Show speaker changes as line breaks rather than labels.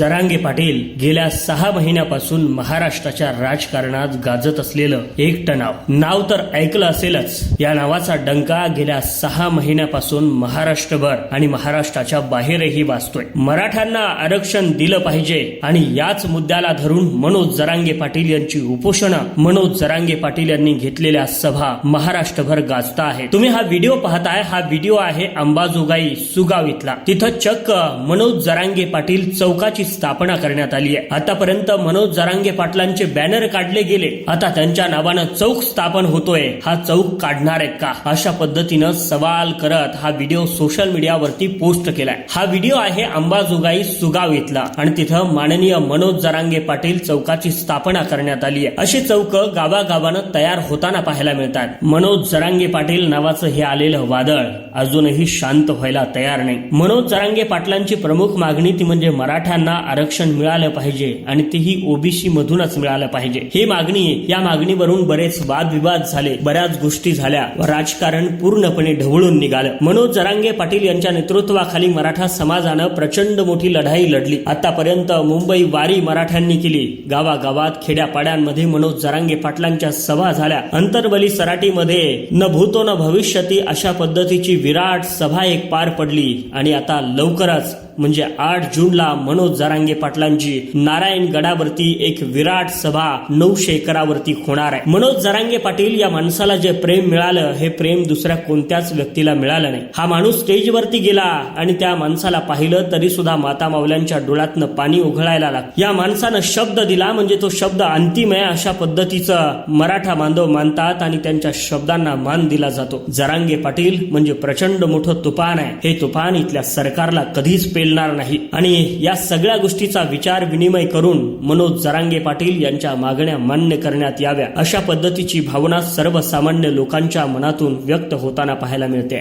जरांगे पाटील गेल्या सहा महिन्यापासून महाराष्ट्राच्या राजकारणात गाजत असलेलं एकटं नाव नाव तर ऐकलं असेलच. या नावाचा डंका गेल्या सहा महिन्यापासून महाराष्ट्रभर आणि महाराष्ट्राच्या बाहेरही वाचतोय. मराठ्यांना आरक्षण दिलं पाहिजे आणि याच मुद्द्याला धरून मनोज जरांगे पाटील यांची उपोषणा मनोज जरांगे पाटील यांनी घेतलेल्या सभा महाराष्ट्रभर गाजता आहे. तुम्ही हा व्हिडिओ पाहताय हा व्हिडिओ आहे अंबाजोगाई सुगाव इथला. तिथं चक्क मनोज जरांगे पाटील चौकाची स्थापना करण्यात आली आहे. आतापर्यंत मनोज जरांगे पाटलांचे बॅनर काढले गेले. आता त्यांच्या नावानं चौक स्थापन होतोय. हा चौक काढणार आहेत का? अशा पद्धतीनं सवाल करत हा व्हिडिओ सोशल मीडियावरती पोस्ट केलाय. हा व्हिडिओ आहे अंबाजोगाई सुगाव इथला. आणि तिथं माननीय मनोज जरांगे पाटील चौकाची स्थापना करण्यात आली आहे. अशी चौक गावागावानं तयार होताना पाहायला मिळतात. मनोज जरांगे पाटील नावाचं हे आलेलं वादळ अजूनही शांत व्हायला तयार नाही. मनोज जरांगे पाटलांची प्रमुख मागणी ती म्हणजे मराठ्यांना आरक्षण मिळालं पाहिजे आणि तेही ओबीसी मधूनच मिळालं पाहिजे. ही मागणी या मागणीवरून बरेच वादविवाद झाले. बऱ्याच गोष्टी झाल्या. व राजकारण पूर्णपणे ढवळून निघालं. मनोज जरांगे पाटील यांच्या नेतृत्वाखाली मराठा समाजानं प्रचंड मोठी लढाई लढली. आतापर्यंत मुंबई वारी मराठ्यांनी केली. गावागावात खेड्यापाड्यांमध्ये मनोज जरांगे पाटलांच्या सभा झाल्या. अंतर्बली सराटीमध्ये न भूतो न भविष्यती अशा पद्धतीची विराट सभा एक पार पडली. आणि आता लवकरच म्हणजे आठ जूनला मनोज जरांगे पाटलांची नारायण गडावरती एक विराट सभा नऊशे एकरावरती होणार आहे. मनोज जरांगे पाटील या माणसाला जे प्रेम मिळालं हे प्रेम दुसऱ्या कोणत्याच व्यक्तीला मिळालं नाही. हा माणूस स्टेजवरती गेला आणि त्या माणसाला पाहिलं तरी सुद्धा माता मावल्यांच्या डोळ्यातनं पाणी उघळायला लागलं. या माणसानं शब्द दिला म्हणजे तो शब्द अंतिम आहे अशा पद्धतीचं मराठा बांधव मानतात आणि त्यांच्या शब्दांना मान दिला जातो. जरांगे पाटील म्हणजे प्रचंड मोठं तुफान आहे. हे तुफान इथल्या सरकारला कधीच पेल मिळणार नाही. आणि या सगळ्या गोष्टीचा विचार विनिमय करून मनोज जरांगे पाटील यांच्या मागण्या मान्य करण्यात याव्या अशा पद्धतीची भावना सर्वसामान्य लोकांच्या मनातून व्यक्त होताना पाहायला मिळते.